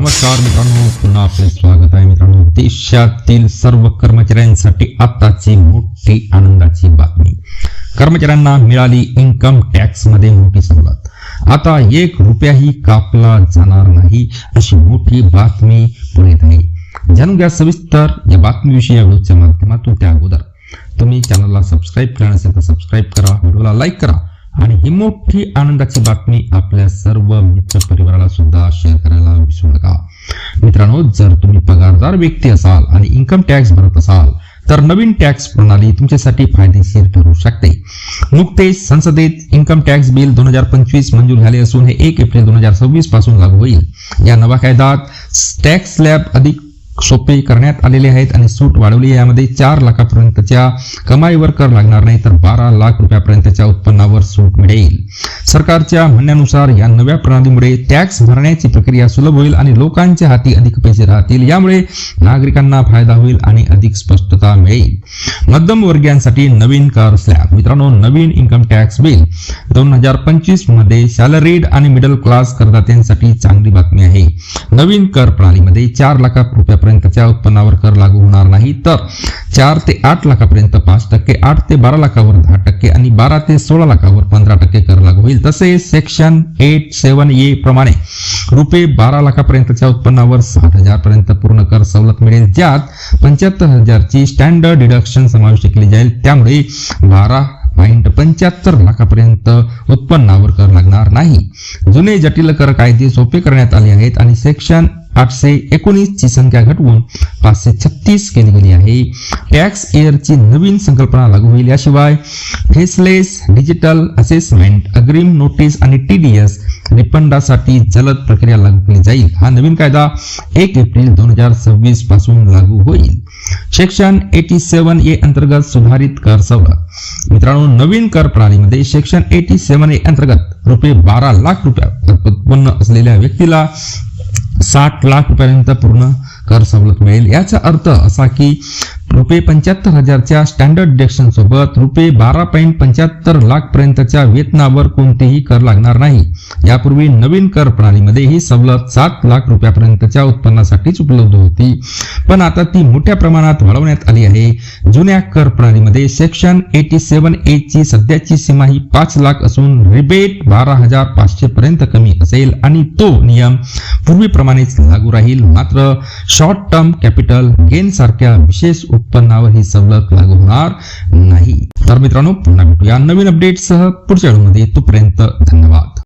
नमस्कार मित्रांनो पुन्हा आपले स्वागत आहे मित्रांनो. देशातील सर्व कर्मचाऱ्यांसाठी आताची मोठी आनंदाची बातमी. कर्मचाऱ्यांना मिळाली इन्कम टॅक्समध्ये मोठी सवलत. आता एक रुपयाही कापला जाणार नाही अशी मोठी बातमी पुढे आहे जाणून घ्या सविस्तर या बातमीविषयी या व्हिडिओच्या माध्यमातून. त्या अगोदर तुम्ही चॅनलला सबस्क्राईब करण्यासाठी सबस्क्राईब करा व्हिडिओला लाईक करा. आणि ही मोठी आनंदाची बातमी आपल्या सर्व मित्र परिवाराला सुद्धा शेअर करायला विसरू नका. मित्रांनो जर तुम्ही पगारदार व्यक्ती असाल आणि इन्कम टॅक्स भरत असाल तर नवीन टॅक्स प्रणाली तुमच्यासाठी फायदेशीर ठरू शकते. नुकतेच संसदेत इन्कम टॅक्स बिल दोन हजार पंचवीस मंजूर झाले असून हे एक एप्रिल दोन हजार सव्वीसपासून लागू होईल. या नवा कायद्यात टॅक्स स्लॅब अधिक सोपे करण्यात आलेले आहेत आणि सूट वाढवली यामध्ये चार लाखापर्यंतच्या कमाईवर कर लागणार नाही तर बारा लाख रुपयापर्यंतच्या उत्पन्नावर सूट मिळेल. सरकारच्या म्हणण्यानुसार या नव्या प्रणालीमुळे टॅक्स भरण्याची प्रक्रिया सुलभ होईल आणि लोकांच्या हाती अधिक पैसे राहतील. यामुळे नागरिकांना फायदा होईल आणि अधिक स्पष्टता मिळेल. मध्यम वर्गीयांसाठी नवीन कर स्लॅब मित्रांनो नवीन इन्कम टॅक्स बिल दोन हजार पंचवीसमध्ये सॅलरीड आणि मिडल क्लास करदात्यांसाठी चांगली बातमी आहे. नवीन कर प्रणालीमध्ये चार लाख रुपयापर्यंतच्या उत्पन्नावर कर लागू होणार नाही. तर चार ते आठ लाखापर्यंत पाच टक्के आठ ते बारा लाखावर दहा टक्के आणि बारा ते सोळा लाखावर पंधरा टक्के कर लागू होईल. तसेच सेक्शन एट सेवन ए प्रमाणे रुपये बारा लाखापर्यंतच्या उत्पन्नावर साठ हजार पर्यंत पूर्ण कर सवलत मिळेल. ज्यात पंच्याहत्तर हजारची स्टँडर्ड डिडक्शन समाविष्ट केली जाईल. त्यामुळे बारा पॉईंट पंच्याहत्तर लाखापर्यंत उत्पन्नावर कर लागणार नाही. जुने जटिल कर कायदे सोपे करण्यात आले आहेत आणि सेक्शन आठशे एकोणीस ची संख्या घटवून पाचशे छत्तीस केली गेली आहे. टॅक्स इयरची नवीन संकल्पना लागू होईल. याशिवाय फेसलेस डिजिटल असेसमेंट अग्रिम नोटीस आणि टीडीएस रिफंडासाठी जलद प्रक्रिया लागू केली जाईल. हा नवीन कायदा एक एप्रिल दोन हजार सव्वीसपासून लागू होईल. सेक्शन एटी सेवन ए अंतर्गत सुधारित कर सवलत. मित्रांनो नवीन कर प्रणालीमध्ये सेक्शन एटी सेवन ए अंतर्गत रुपये बारा लाख रुपया उत्पन्न असलेल्या व्यक्तीला साठ लाख रुपयापर्यंत पूर्ण कर सवलत मिळेल. याचा अर्थ असा की रुपये पंच्याहत्तर हजारच्या स्टँडर्ड डेक्शनसोबत रुपये बारा पॉईंट पंच्याहत्तर लाख पर्यंतच्या वेतनावर कोणतेही कर लागणार नाही. यापूर्वी नवीन कर प्रणालीमध्ये ही सवलत सात लाख रुपयापर्यंतच्या उत्पन्नासाठीच उपलब्ध होती. पण आता ती मोठ्या प्रमाणात वाढवण्यात आली आहे. जुन्या कर प्रणालीमध्ये सेक्शन एटी सेवन ए ची सध्याची सीमा ही पाच लाख असून रिबेट बारा हजार पाचशे पर्यंत कमी असेल आणि तो नियम पूर्वीप्रमाणेच लागू राहील. मात्र शॉर्ट टर्म कॅपिटल गेन सारख्या विशेष उत्पन्नावर ही सवलत लागू होणार नाही. तर मित्रांनो पुन्हा भेटूया नवीन अपडेटसह पुढच्या व्हिडिओमध्ये. तोपर्यंत धन्यवाद.